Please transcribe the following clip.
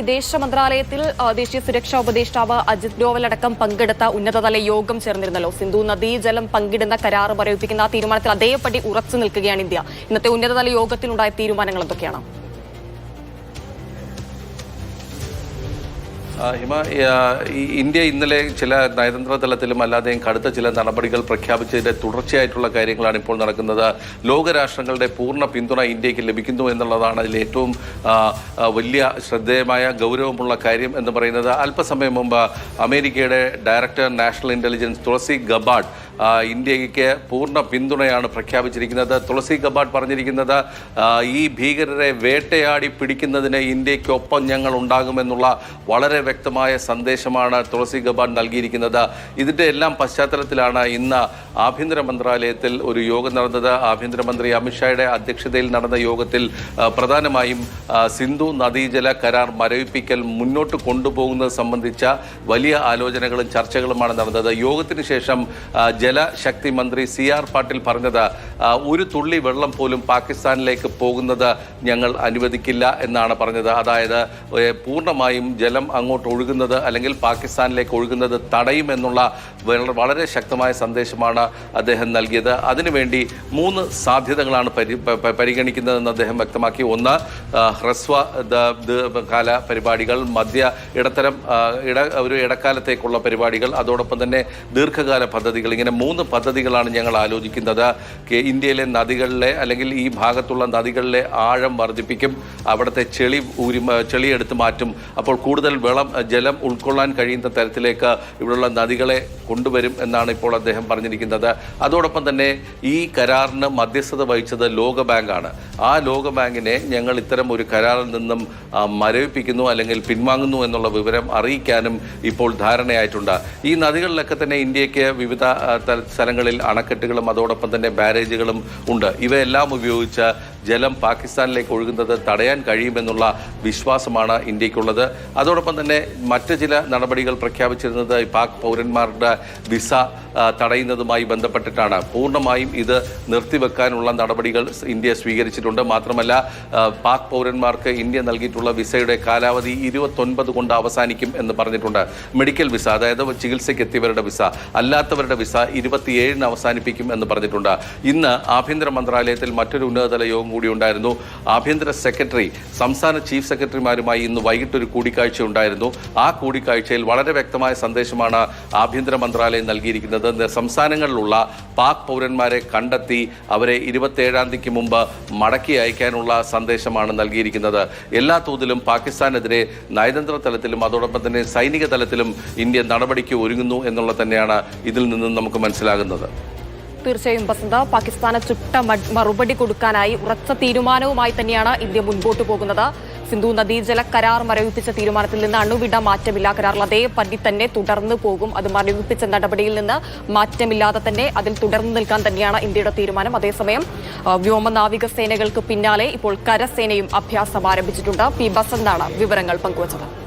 വിദേശ മന്ത്രാലയത്തിൽ ദേശീയ സുരക്ഷാ ഉപദേഷ്ടാവ് അജിത് ഡോവൽ അടക്കം പങ്കെടുത്ത ഉന്നതതല യോഗം ചേർന്നിരുന്നല്ലോ. സിന്ധു നദീജലം പങ്കിടുന്ന കരാർ മരവിപ്പിക്കുന്ന തീരുമാനത്തിൽ അതേപടി ഉറച്ചു നിൽക്കുകയാണ് ഇന്ത്യ. ഇന്നത്തെ ഉന്നതതല യോഗത്തിലുണ്ടായ തീരുമാനങ്ങൾ എന്തൊക്കെയാണ്? ഹിമ ഇന്ത്യ ഇന്നലെ ചില നയതന്ത്ര തലത്തിലും അല്ലാതെയും കടുത്ത ചില നടപടികൾ പ്രഖ്യാപിച്ചതിന്റെ തുടർച്ചയായിട്ടുള്ള കാര്യങ്ങളാണ് ഇപ്പോൾ നടക്കുന്നത്. ലോകരാഷ്ട്രങ്ങളുടെ പൂർണ പിന്തുണ ഇന്ത്യയ്ക്ക് ലഭിക്കുന്നു എന്നുള്ളതാണ് അതിൽ ഏറ്റവും വലിയ ശ്രദ്ധേയമായ ഗൗരവമുള്ള കാര്യം എന്ന് പറയുന്നത്. അല്പസമയം മുമ്പ് അമേരിക്കയുടെ director national intelligence Tulsi Gabbard ഇന്ത്യയ്ക്ക് പൂർണ പിന്തുണയാണ് പ്രഖ്യാപിച്ചിരിക്കുന്നത്. തുളസി കബാട്ട് പറഞ്ഞിരിക്കുന്നത് ഈ ഭീകരരെ വേട്ടയാടി പിടിക്കുന്നതിന് ഇന്ത്യക്കൊപ്പം ഞങ്ങൾ ഉണ്ടാകുമെന്നുള്ള വളരെ വ്യക്തമായ സന്ദേശമാണ് തുളസി ഗബാഡ് നൽകിയിരിക്കുന്നത്. ഇതിന്റെ എല്ലാം പശ്ചാത്തലത്തിലാണ് ഇന്ന് ആഭ്യന്തര മന്ത്രാലയത്തിൽ ഒരു യോഗം നടന്നത്. ആഭ്യന്തരമന്ത്രി അമിത്ഷായുടെ അധ്യക്ഷതയിൽ നടന്ന യോഗത്തിൽ പ്രധാനമായും സിന്ധു നദീജല കരാർ മരവിപ്പിക്കൽ മുന്നോട്ട് കൊണ്ടുപോകുന്നത് സംബന്ധിച്ച വലിയ ആലോചനകളും ചർച്ചകളുമാണ് നടന്നത്. യോഗത്തിന് ശേഷം ജലശക്തി മന്ത്രി സി ആർ പാട്ടീൽ പറഞ്ഞത് ഒരു തുള്ളി വെള്ളം പോലും പാകിസ്ഥാനിലേക്ക് പോകുന്നത് ഞങ്ങൾ അനുവദിക്കില്ല എന്നാണ് പറഞ്ഞത്. അതായത് പൂർണമായും ജലം അങ്ങോട്ട് ഒഴുകുന്നത് അല്ലെങ്കിൽ പാകിസ്ഥാനിലേക്ക് ഒഴുകുന്നത് തടയുമെന്നുള്ള വള- വളരെ ശക്തമായ സന്ദേശമാണ് അദ്ദേഹം നൽകിയത്. അതിനുവേണ്ടി മൂന്ന് സാധ്യതകളാണ് പരിഗണിക്കുന്നതെന്ന് അദ്ദേഹം വ്യക്തമാക്കി. ഒന്ന് ഹ്രസ്വ കാല പരിപാടികൾ മധ്യ ഇടത്തരം ഇട ഒരു ഇടക്കാലത്തേക്കുള്ള പരിപാടികൾ അതോടൊപ്പം തന്നെ ദീർഘകാല പദ്ധതികൾ. ഇങ്ങനെ മൂന്ന് പദ്ധതികളാണ് ഞങ്ങൾ ആലോചിക്കുന്നത്. ഇന്ത്യയിലെ നദികളിലെ അല്ലെങ്കിൽ ഈ ഭാഗത്തുള്ള നദികളിലെ ആഴം വർദ്ധിപ്പിക്കും. അവിടുത്തെ ചെളി ഊരി ചെളിയെടുത്ത് മാറ്റും. അപ്പോൾ കൂടുതൽ വെള്ളം ജലം ഉൾക്കൊള്ളാൻ കഴിയുന്ന തരത്തിലേക്ക് ഇവിടെയുള്ള നദികളെ കൊണ്ടുവരും എന്നാണ് ഇപ്പോൾ അദ്ദേഹം പറഞ്ഞിരിക്കുന്നത്. അതോടൊപ്പം തന്നെ ഈ കരാറിന് മധ്യസ്ഥത വഹിച്ചത് ലോകബാങ്കാണ് ആ ലോകബാങ്കിനെ ഞങ്ങൾ ഇത്തരം ഒരു കരാറിൽ നിന്നും മരവിപ്പിക്കുന്നു അല്ലെങ്കിൽ പിൻവാങ്ങുന്നു എന്നുള്ള വിവരം അറിയിക്കാനും ഇപ്പോൾ ധാരണയായിട്ടുണ്ട്. ഈ നദികളിലൊക്കെ തന്നെ ഇന്ത്യയ്ക്ക് വിവിധ സ്ഥലങ്ങളിൽ അണക്കെട്ടുകളും അതോടൊപ്പം തന്നെ ബാരേജുകളും ഉണ്ട്. ഇവയെല്ലാം ഉപയോഗിച്ച് ജലം പാകിസ്ഥാനിലേക്ക് ഒഴുകുന്നത് തടയാൻ കഴിയുമെന്നുള്ള വിശ്വാസമാണ് ഇന്ത്യക്കുള്ളത്. അതോടൊപ്പം തന്നെ മറ്റ് ചില നടപടികൾ പ്രഖ്യാപിച്ചിരുന്നത് പാക് പൗരന്മാരുടെ വിസ തടയുന്നതുമായി ബന്ധപ്പെട്ടിട്ടാണ്. പൂർണമായും ഇത് നിർത്തിവെക്കാനുള്ള നടപടികൾ ഇന്ത്യ സ്വീകരിച്ചിട്ടുണ്ട്. മാത്രമല്ല പാക് പൗരന്മാർക്ക് ഇന്ത്യ നൽകിയിട്ടുള്ള വിസയുടെ കാലാവധി ഇരുപത്തൊൻപത് കൊണ്ട് അവസാനിക്കും എന്ന് പറഞ്ഞിട്ടുണ്ട്. മെഡിക്കൽ വിസ അതായത് ചികിത്സയ്ക്ക് എത്തിയവരുടെ വിസ അല്ലാത്തവരുടെ വിസ ഇരുപത്തിയേഴിന് അവസാനിപ്പിക്കും എന്ന് പറഞ്ഞിട്ടുണ്ട്. ഇന്ന് ആഭ്യന്തര മന്ത്രാലയത്തിൽ മറ്റൊരു ഉന്നതതല യോഗം കൂടി ഉണ്ടായിരുന്നു ആഭ്യന്തര സെക്രട്ടറി സംസ്ഥാന ചീഫ് സെക്രട്ടറിമാരുമായി ഇന്ന് വൈകിട്ട് ഒരു കൂടിക്കാഴ്ച ഉണ്ടായിരുന്നു. ആ കൂടിക്കാഴ്ചയിൽ വളരെ വ്യക്തമായ സന്ദേശമാണ് ആഭ്യന്തര മന്ത്രാലയം നൽകിയിരിക്കുന്നത്. സംസ്ഥാനങ്ങളിലുള്ള പാക് പൗരന്മാരെ കണ്ടെത്തി അവരെ ഇരുപത്തേഴാം തീയതിക്ക് മുമ്പ് മടക്കി അയക്കാനുള്ള സന്ദേശമാണ് നൽകിയിരിക്കുന്നത്. എല്ലാ തോതിലും പാകിസ്ഥാനെതിരെ നയതന്ത്ര തലത്തിലും അതോടൊപ്പം തന്നെ സൈനിക തലത്തിലും ഇന്ത്യ നടപടിക്ക് ഒരുങ്ങുന്നു എന്നുള്ളത് തന്നെയാണ് ഇതിൽ നിന്നും നമുക്ക് മനസ്സിലാകുന്നത്. തീർച്ചയായും വസന്ത. പാകിസ്ഥാന് ചുട്ട മറുപടി കൊടുക്കാനായി ഉറച്ച തീരുമാനവുമായി തന്നെയാണ് ഇന്ത്യ മുൻപോട്ട് പോകുന്നത്. സിന്ധു നദീജല കരാർ മരവിപ്പിച്ച തീരുമാനത്തിൽ നിന്ന് അണുവിട മാറ്റമില്ല. കരാറിൽ അതേപടി തന്നെ തുടർന്നു പോകും. അത് മരവിപ്പിച്ച നടപടിയിൽ നിന്ന് മാറ്റമില്ലാതെ തന്നെ അതിൽ തുടർന്നു നിൽക്കാൻ തന്നെയാണ് ഇന്ത്യയുടെ തീരുമാനം. അതേസമയം വ്യോമനാവിക വ്യോമ നാവിക സേനകൾക്ക് പിന്നാലെ ഇപ്പോൾ കരസേനയും അഭ്യാസം ആരംഭിച്ചിട്ടുണ്ട്. പി. ബസന്താണ് വിവരങ്ങൾ പങ്കുവച്ചത്.